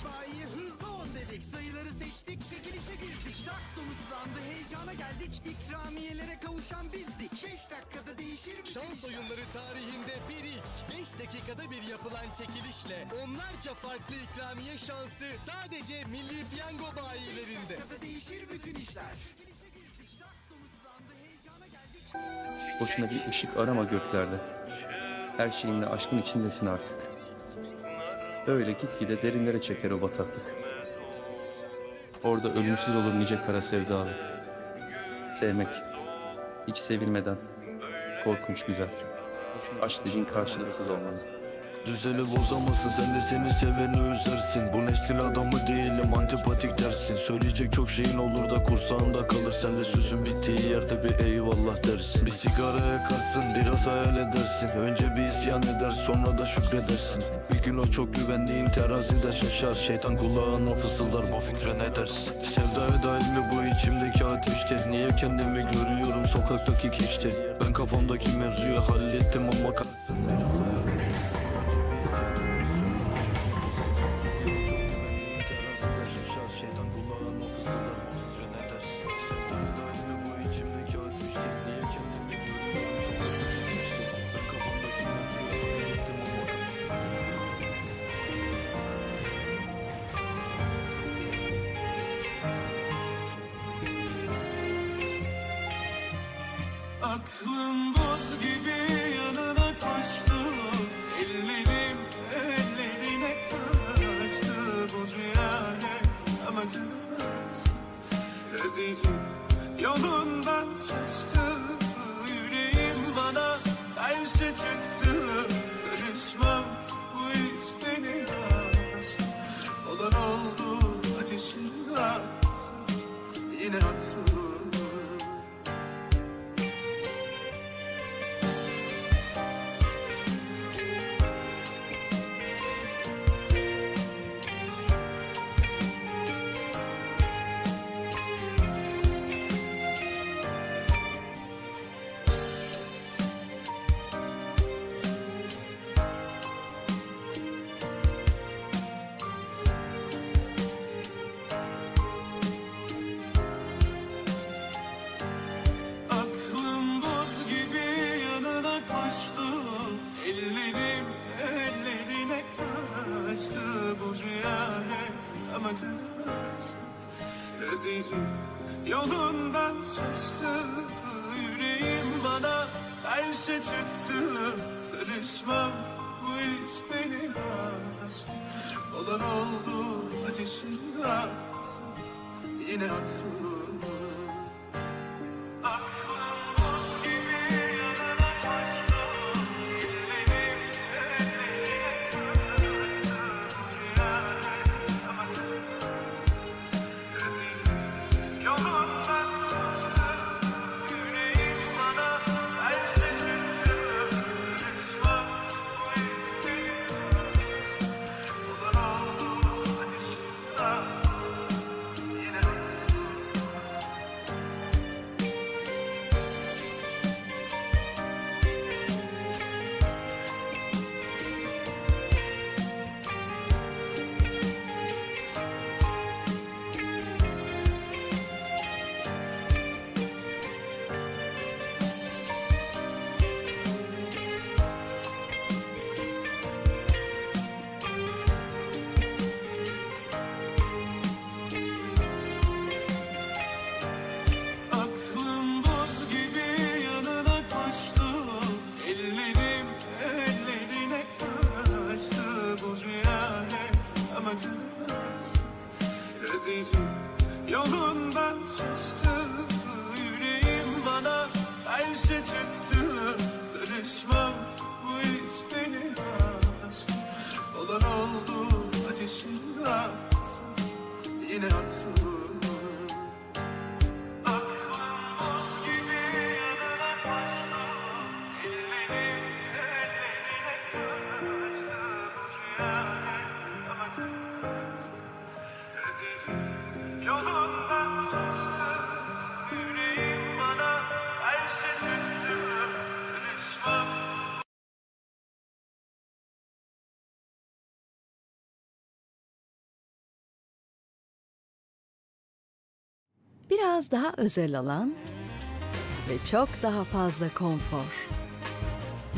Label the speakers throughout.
Speaker 1: İtfaiye hızlı on dedik Sayıları seçtik çekilişe girdik Tak sonuçlandı heyecana geldik İkramiyelere kavuşan bizdik 5 dakikada değişir mi?
Speaker 2: Şans oyunları tarihinde bir ilk. 5 dakikada bir yapılan çekilişle onlarca farklı ikramiye şansı sadece Milli Piyango bayilerinde.
Speaker 1: dakikada değişir bütün işler
Speaker 3: Boşuna bir ışık arama göklerde. Her şeyinle aşkın içindesin artık. Öyle gitgide derinlere çeker o bataklık. Orada ölümsüz olur nice kara sevdalı. Sevmek, hiç sevilmeden, korkunç güzel. Aşk dediğin karşılıksız olmalı.
Speaker 4: Düzeni bozamazsın. Sen de seni seveni üzersin Bu neslin adamı değilim antipatik dersin. Söyleyecek çok şeyin olur da kursağında kalır. Sen sözün bittiği yerde bir eyvallah dersin. Bir sigara yakarsın biraz hayal edersin. Önce bir isyan eder sonra da şükredersin. Bir gün o çok güvendiğin terazide şaşar. Şeytan kulağına fısıldar bu fikre ne dersin? Sevdaya dair mi bu içimdeki ateşte. Niye kendimi görüyorum sokaktaki kişte Ben kafamdaki mevzuyu hallettim ama kalsın. Biraz
Speaker 5: Aklım buz gibi yanına koştu. Ellerim ellerine kaçtı. Bu ziyaret amacımız Kaderim yolundan şaştı. Yüreğim bana karşı çıktı attı Yine aklım
Speaker 6: biraz daha özel alan ve çok daha fazla konfor.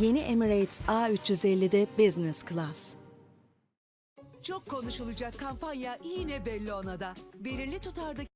Speaker 6: Yeni Emirates A350'de Business Class.
Speaker 7: Çok konuşulacak kampanya yine Bellona'da. Belirli
Speaker 8: tutardaki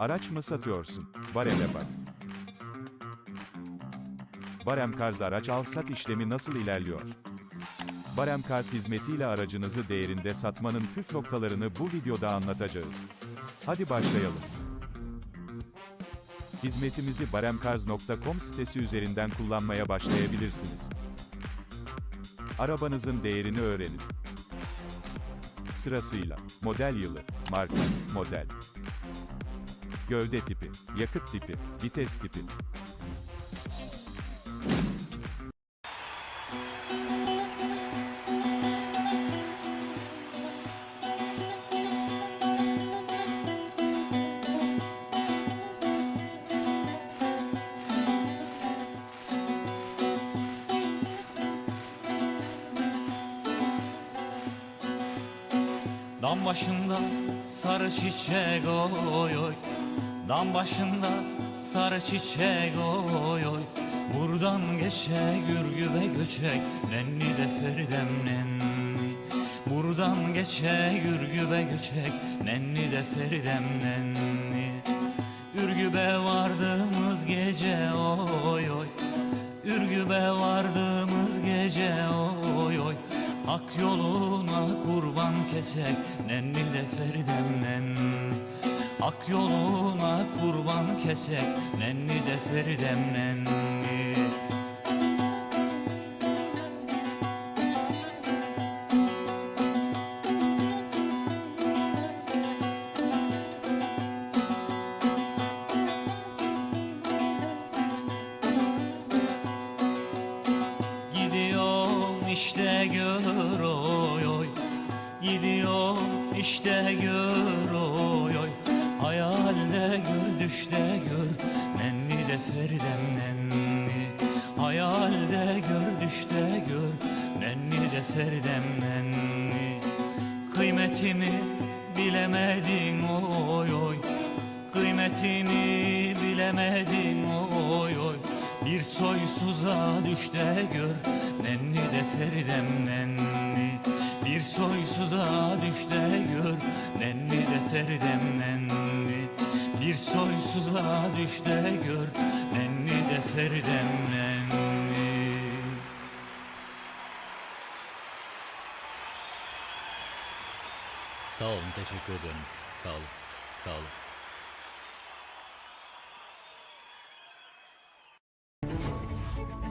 Speaker 9: Araç mı satıyorsun? Barem'e bak. Barem Cars araç al-sat işlemi nasıl ilerliyor? Barem Cars hizmetiyle aracınızı değerinde satmanın püf noktalarını bu videoda anlatacağız. Hadi başlayalım. Hizmetimizi baremcars.com sitesi üzerinden kullanmaya başlayabilirsiniz. Arabanızın değerini öğrenin. Sırasıyla model yılı, marka, model, gövde tipi, yakıt tipi, vites tipi,
Speaker 10: Dam başında sarı çiçek oy oy Dam başında sarı çiçek oy oy. Buradan geçe gürgübe göçek Nenni de feridem nenni. Buradan geçe gürgübe göçek Nenni de feridem nenni. Ürgübe vardığımız gece oy oy. Ürgübe vardığımız gece oy oy. Hak yoluna kurban kesek. Nenni de feridem nenni Hak yoluna kurban kesek Nenni de feridem nenni Hayalde gör Nenni de feridem nenni Kıymetimi bilemedin oy oy. Kıymetini bilemedin oy oy. Bir soysuza düş de gör Nenni de feridem nenni Bir soysuza düş de gör Nenni de feridem nenni Bir soysuza düş de gör Nenni de feridem nenni
Speaker 11: Sağ olun, teşekkür ederim. Sağ olun, sağ olun.
Speaker 12: Thank you.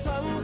Speaker 12: some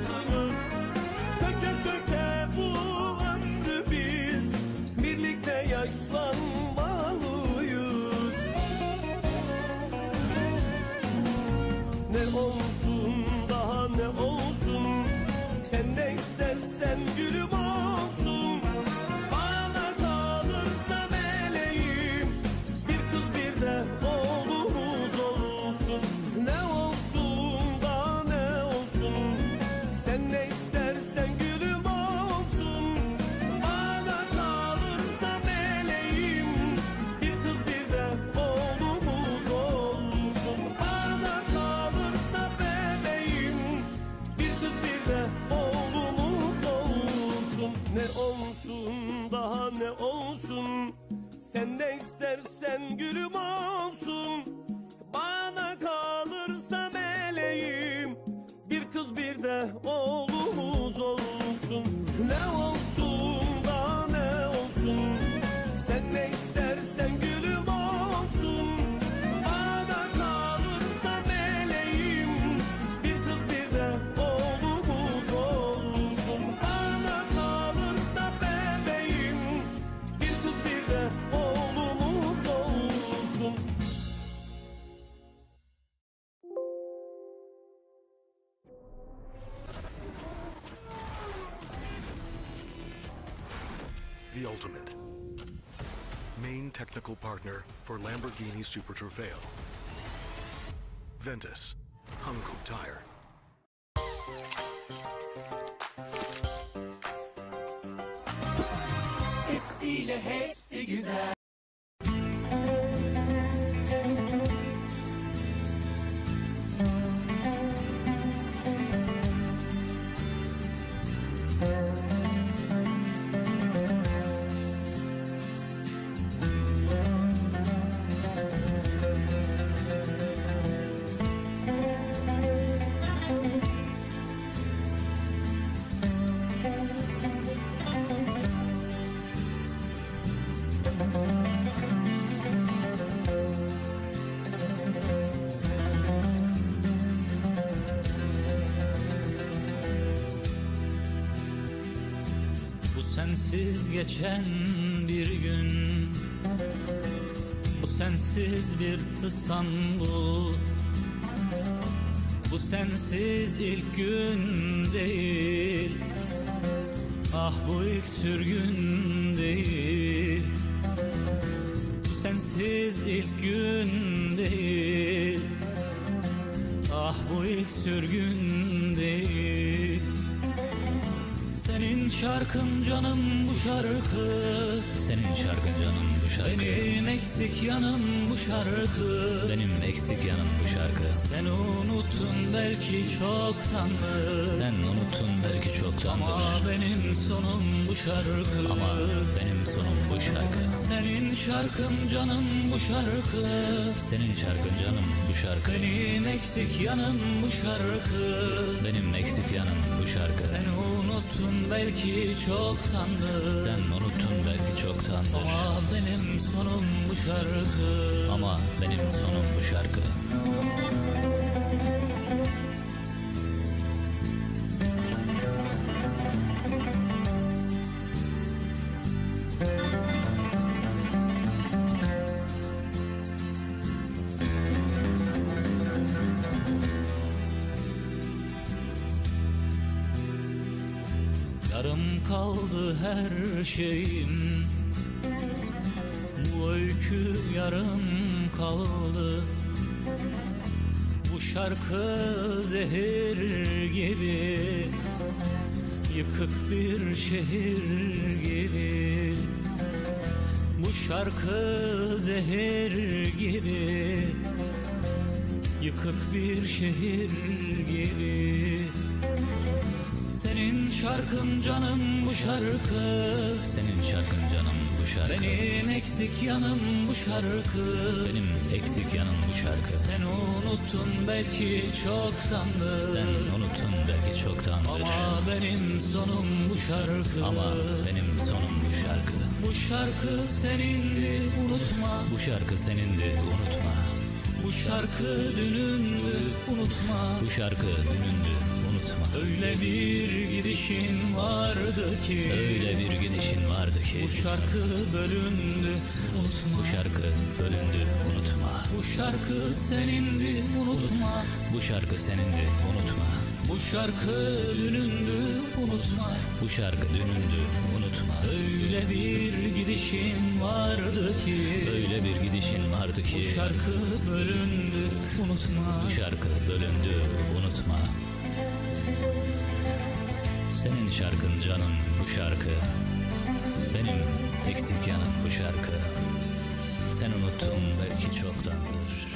Speaker 13: The Ultimate. Main technical partner for Lamborghini Super Trofeo. Ventus. Hankook Tire.
Speaker 10: Sensiz geçen bir gün. Bu sensiz bir İstanbul. Bu sensiz ilk gün değil. Ah bu ilk sürgün değil. Bu sensiz ilk gün değil. Ah bu ilk sürgün değil senin şarkın canım bu şarkı Senin şarkın canım bu şarkı Benim eksik yanım bu şarkı Benim eksik yanım bu şarkı Sen unuttun belki çoktandır Sen unuttun belki çoktandır Ama benim sonum bu şarkı Ama benim sonum bu şarkı Senin şarkın canım bu şarkı Senin şarkın canım bu şarkı Benim eksik yanım bu şarkı Benim eksik yanım bu şarkı Sen unuttun belki çoktandır. Sen unuttun belki çoktandır. Ama benim sonum bu şarkı. Ama benim sonum bu şarkı şeyim. Bu öykü yarım kaldı. Bu şarkı zehir gibi. Yıkık bir şehir gibi. Bu şarkı zehir gibi. Yıkık bir şehir gibi senin şarkın canım bu şarkı. Senin şarkın canım bu şarkı. Benim eksik yanım bu şarkı. Benim eksik yanım bu şarkı. Sen unuttun belki çoktandır. Sen unuttun belki çoktandır. Ama benim sonum bu şarkı. Ama benim sonum bu şarkı. Bu şarkı senindi unutma. Bu şarkı senindi unutma. Bu şarkı dünündü unutma. Bu şarkı dünündü unutma. Öyle bir gidişin vardı ki Öyle bir gidişin vardı ki. Bu şarkı bölündü unutma. Bu şarkı bölündü unutma. Bu şarkı senindi unutma. Bu şarkı senindi unutma. Bu şarkı dünündü unutma. Bu şarkı dünündü unutma. Öyle bir gidişin vardı ki Öyle bir gidişin vardı ki. Bu şarkı bölündü unutma. Bu şarkı bölündü unutma Senin şarkın canım bu şarkı. Benim eksik yanım bu şarkı. Sen unuttun belki çoktandır